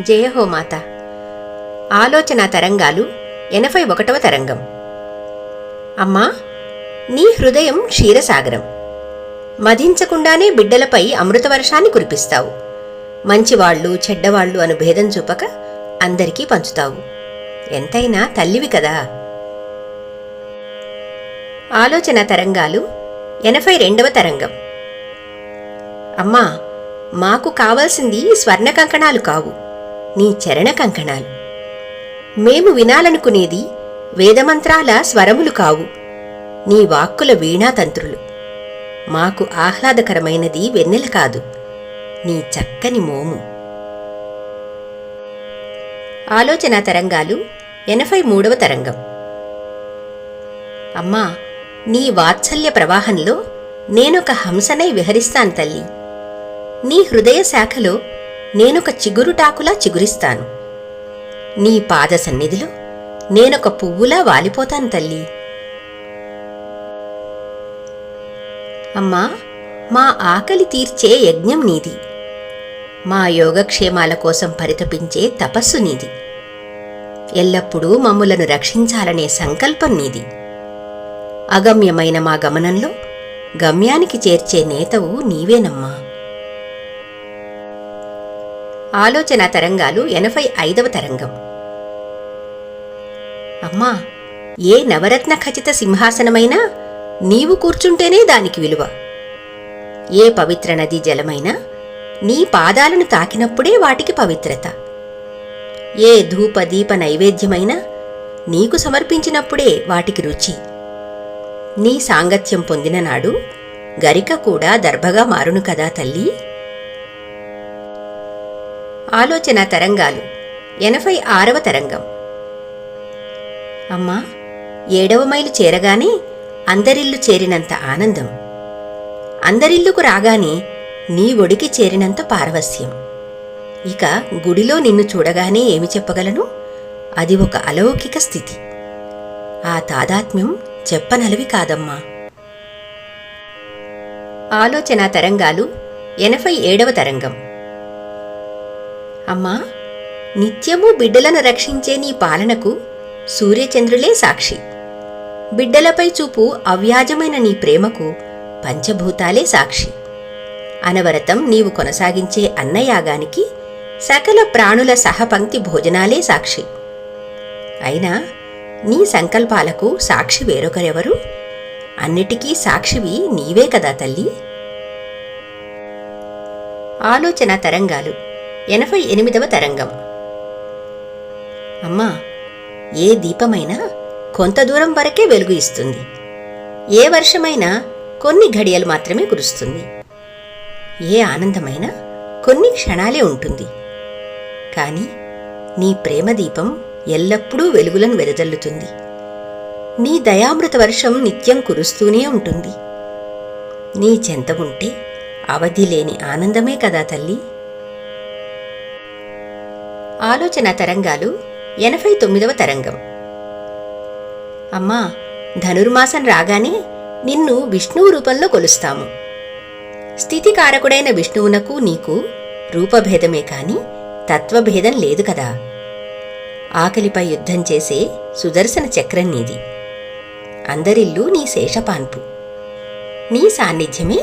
జయహో మాత ఆలోచన తరంగాలు ఎనభై ఒకటవ తరంగం. అమ్మా నీ హృదయం క్షీరసాగరం. మధించకుండానే బిడ్డలపై అమృతవర్షాన్ని కురిపిస్తావు. మంచివాళ్ళు చెడ్డవాళ్ళు అను భేదం చూపక అందరికీ పంచుతావు. ఎంతైనా తల్లివి కదా. ఆలోచన తరంగాలు ఎనభై రెండవ తరంగం. అమ్మా మాకు కావాల్సింది స్వర్ణ కంకణాలు కావు. నీ చరణ కంకణాలు. మేము వినాలనుకునేది వేదమంత్రాల స్వరములు కావు. నీ వాక్కుల వీణాతంత్రులు. మాకు ఆహ్లాదకరమైనది వెన్నెల కాదు. నీ చక్కని మోము. ఆలోచన తరంగాలు ఎనభై మూడవ తరంగం. అమ్మా నీ వాత్సల్య ప్రవాహంలో నేనొక హంసనై విహరిస్తాను తల్లి. నీ హృదయ శాఖలో నేనొక చిగురుటాకులా చిగురిస్తాను. నీ పాద సన్నిధిలో నేనొక పువ్వులా వాలిపోతాను తల్లి. అమ్మా మా ఆకలి తీర్చే యజ్ఞం నీది. మా యోగక్షేమాల కోసం పరితపించే తపస్సు నీది. ఎల్లప్పుడూ మమ్ములను రక్షించాలనే సంకల్పం నీది. అగమ్యమైన మా గమనంలో గమ్యానికి చేర్చే నేతవు నీవేనమ్మా. ఆలోచన తరంగాలు ఎనభై ఐదవ తరంగం. అమ్మా ఏ నవరత్న ఖచిత సింహాసనమైనా నీవు కూర్చుంటేనే దానికి విలువ. ఏ పవిత్ర నది జలమైనా నీ పాదాలను తాకినప్పుడే వాటికి పవిత్రత. ఏ ధూప దీప నైవేద్యమైనా నీకు సమర్పించినప్పుడే వాటికి రుచి. నీ సాంగత్యం పొందిన నాడు గరిక కూడా దర్భగా మారును కదా తల్లి. ఆలోచన తరంగాలు. ఎనభై ఆరవ తరంగం. అమ్మా ఏడవ మైలు చేరగానే అందరిల్లు చేరినంత ఆనందం. అందరిల్లుకు రాగానే నీ ఒడికి చేరినంత పారవస్యం ఇక గుడిలో నిన్ను చూడగానే ఏమి చెప్పగలను? అది ఒక అలౌకిక స్థితి. ఆ తాదాత్మ్యం చెప్పనలవి కాదమ్మా. ఆలోచన తరంగాలు ఎనభై ఏడవ తరంగం. అమ్మా నిత్యము బిడ్డలను రక్షించే నీ పాలనకు సూర్యచంద్రులే సాక్షి. బిడ్డలపై చూపు అవ్యాజమైన నీ ప్రేమకు పంచభూతాలే సాక్షి. అనవరతం నీవు కొనసాగించే అన్నయాగానికి సకల ప్రాణుల సహపంక్తి భోజనాలే సాక్షి. అయినా నీ సంకల్పాలకు సాక్షి వేరొకరెవరు? అన్నిటికీ సాక్షివి నీవే కదా తల్లి? ఆలోచన తరంగాలు ఎనభై ఎనిమిదవ తరంగం. అమ్మా ఏ దీపమైనా కొంత దూరం వరకే వెలుగు ఇస్తుంది. ఏ వర్షమైనా కొన్ని ఘడియలు మాత్రమే కురుస్తుంది. ఏ ఆనందమైనా కొన్ని క్షణాలే ఉంటుంది. కానీ నీ ప్రేమ దీపం ఎల్లప్పుడూ వెలుగులను వెదజల్లుతుంది. నీ దయామృత వర్షం నిత్యం కురుస్తూనే ఉంటుంది. నీ చెంత ఉంటే అవధి లేని ఆనందమే కదా తల్లి. ఆలోచన తరంగాలు ఎనభై తొమ్మిదవ తరంగం. అమ్మా ధనుర్మాసం రాగానే నిన్ను విష్ణువు రూపంలో కొలుస్తాము. స్థితికారకుడైన విష్ణువునకు నీకు రూపభేదమే కాని తత్వభేదం లేదు కదా. ఆకలిపై యుద్ధం చేసే సుదర్శన చక్రం నీది. అందరిల్లు నీ శేషపాన్పు. నీ సాన్నిధ్యమే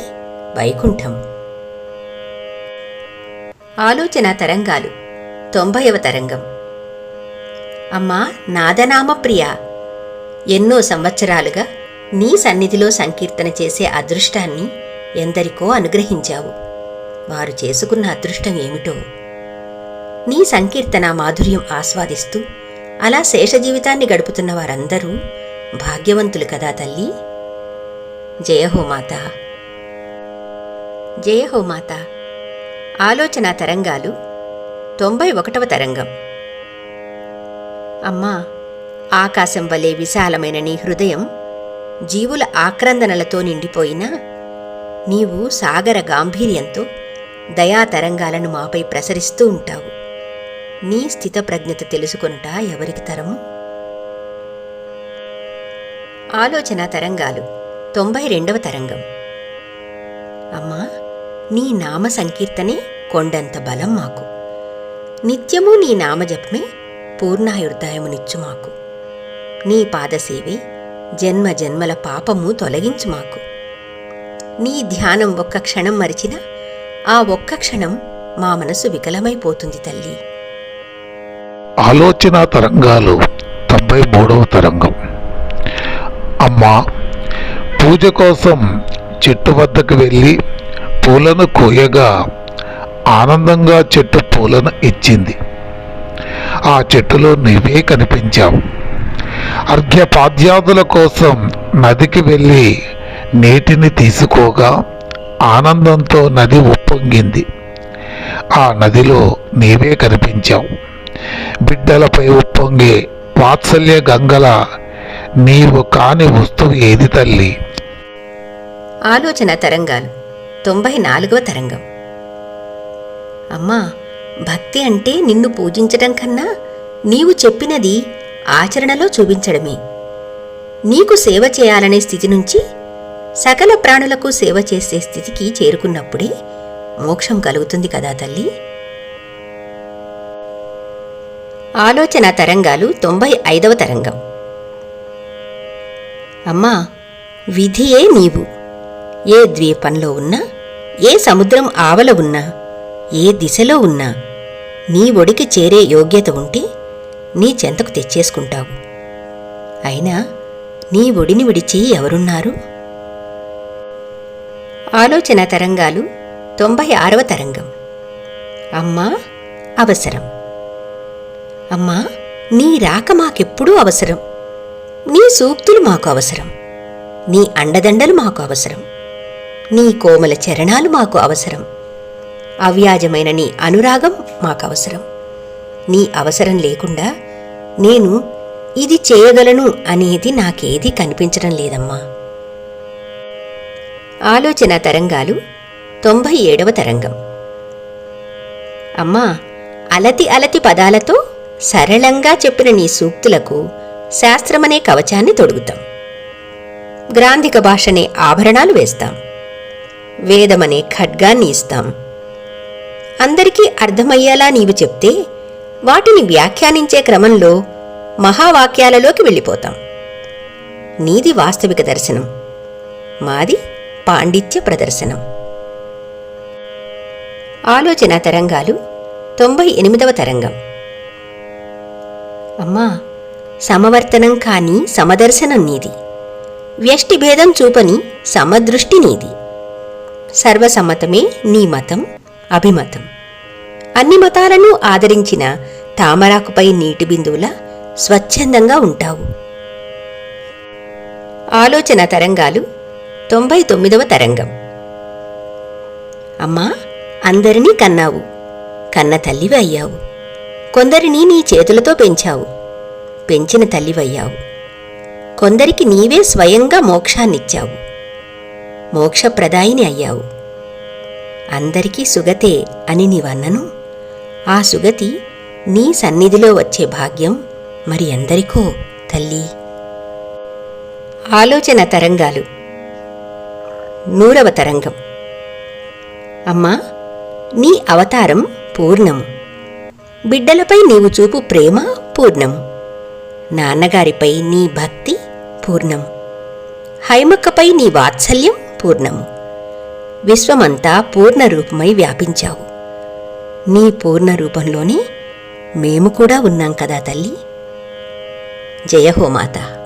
వైకుంఠం. ఆలోచన తరంగాలు తొంభైవ తరంగం. అమ్మా నాదనామ ప్రియ ఎన్నో సంవత్సరాలుగా నీ సన్నిధిలో సంకీర్తన చేసే అదృష్టాన్ని ఎందరికో అనుగ్రహించావు. వారు చేసుకున్న అదృష్టం ఏమిటో. నీ సంకీర్తన మాధుర్యం ఆస్వాదిస్తూ అలా శేష జీవితాన్ని గడుపుతున్న వారందరూ భాగ్యవంతులు కదా తల్లి. జయహో మాత. జయహో మాత. ఆలోచన తరంగాలు తొంభై ఒకటవ తరంగం. అమ్మా ఆకాశం వలె విశాలమైన నీ హృదయం జీవుల ఆక్రందనలతో నిండిపోయినా నీవు సాగర గాంభీర్యంతో దయా తరంగాలను మాపై ప్రసరిస్తూ ఉంటావు. నీ స్థితప్రజ్ఞత తెలుసుకొనుట ఎవరికి తరము? ఆలోచన తరంగాలు తొంభై రెండవ తరంగం. అమ్మా నీ నామ సంకీర్తనే కొండంత బలం మాకు. నిత్యము నీ నామజపమే పూర్ణాయుర్దాయమునిచ్చు మాకు. నీ పాదసేవే జన్మ జన్మల పాపము తొలగించు మాకు. నీ ధ్యానం ఒక్క క్షణం మరిచిన ఆ ఒక్క క్షణం మా మనసు వికలమైపోతుంది తల్లి. ఆలోచన తరంగాలు తొంభై మూడవ తరంగం. అమ్మా పూజ కోసం చెట్టు వద్దకు వెళ్ళి పూలను కోయగా ఆనందంగా చెట్టు పూలను ఇచ్చింది. ఆ చెట్టులో నువ్వే కనిపించావు. అర్ఘ్యపాద్యాదుల కోసం నదికి వెళ్ళి నీటిని తీసుకోగా ఆనందంతో నది ఉప్పొంగింది. ఆ నదిలో నీవే కనిపించావు. బిడ్డలపై ఉప్పొంగే వాత్సల్య గంగల నీవు కాని వస్తువు ఏది తల్లి? ఆలోచన తరంగాలు తొంభై నాలుగవ తరంగం. అమ్మా భక్తి అంటే నిన్ను పూజించటం కన్నా నీవు చెప్పినది ఆచరణలో చూపించడమే. నీకు సేవ చేయాలనే స్థితి నుంచి సకల ప్రాణులకు సేవ చేసే స్థితికి చేరుకున్నప్పుడే మోక్షం కలుగుతుంది కదా తల్లి? ఆలోచన తరంగాలు తొంభై ఐదవ తరంగం. అమ్మా విధియే నీవు. ఏ ద్వీపంలో ఉన్నా ఏ సముద్రం ఆవల ఉన్నా ఏ దిశలో ఉన్నా నీ ఒడికి చేరే యోగ్యత ఉంటే నీ చెంతకు తెచ్చేసుకుంటావు. అయినా నీ ఒడిని విడిచి ఎవరున్నారు? ఆలోచన తరంగాలు తొంభై ఆరవ తరంగం. అమ్మా అవసరం. అమ్మా నీ రాక మాకెప్పుడూ అవసరం. నీ సూక్తులు మాకు అవసరం. నీ అండదండలు మాకు అవసరం. నీ కోమల చరణాలు మాకు అవసరం. అవ్యాజమైన నీ అనురాగం మాకు అవసరం నీ అవసరం లేకుండా నేను ఇది చేయగలను అనేది నాకేది కనిపించడం లేదమ్మా. ఆలోచన తరంగాలు తొంభై ఏడవ తరంగం. అమ్మా అలతి అలతి పదాలతో సరళంగా చెప్పిన నీ సూక్తులకు శాస్త్రమనే కవచాన్ని తొడుగుతాం. గ్రాంధిక భాషనే ఆభరణాలు వేస్తాం. వేదమనే ఖడ్గాన్ని ఇస్తాం. అందరికీ అర్థమయ్యేలా నీవు చెప్తే వాటిని వ్యాఖ్యానించే క్రమంలో మహావాక్యాలలోకి వెళ్ళిపోతాం. నీది వాస్తవిక దర్శనం. మాది పాండిత్య ప్రదర్శనం. ఆలోచన తరంగాలు తొంభై ఎనిమిదవ తరంగం. అమ్మా సమవర్తనం కాని సమదర్శనం నీది. వ్యష్టి భేదం చూపని సమదృష్టి నీది. సర్వసమ్మతమే నీ మతం అభిమతం. అన్ని మతాలను ఆదరించిన తామరాకుపై నీటి బిందువులా స్వచ్ఛందంగా ఉంటావు. ఆలోచన తరంగాలు తొంభై తొమ్మిదవ తరంగం. అమ్మా అందరినీ కన్నావు. కన్న తల్లివి అయ్యావు. కొందరిని నీ చేతులతో పెంచావు. పెంచిన తల్లివయ్యావు. కొందరికి నీవే స్వయంగా మోక్షాన్నిచ్చావు. మోక్షప్రదాయిని అయ్యావు. అందరికీ సుగతే అని నీవన్నను. ఆ సుగతి నీ సన్నిధిలో వచ్చే భాగ్యం మరి ఎందరికో తల్లి. ఆలోచన తరంగాలు. నూరవ తరంగం. అమ్మా నీ అవతారం పూర్ణము. బిడ్డలపై నీవు చూపు ప్రేమ పూర్ణము. నాన్నగారిపై నీ భక్తి పూర్ణము. హైమక్కపై నీ వాత్సల్యం పూర్ణము. విశ్వమంతా పూర్ణ రూపమై వ్యాపించావు. నీ పూర్ణరూపంలోనే మేము కూడా ఉన్నాం కదా తల్లి. జయహోమాత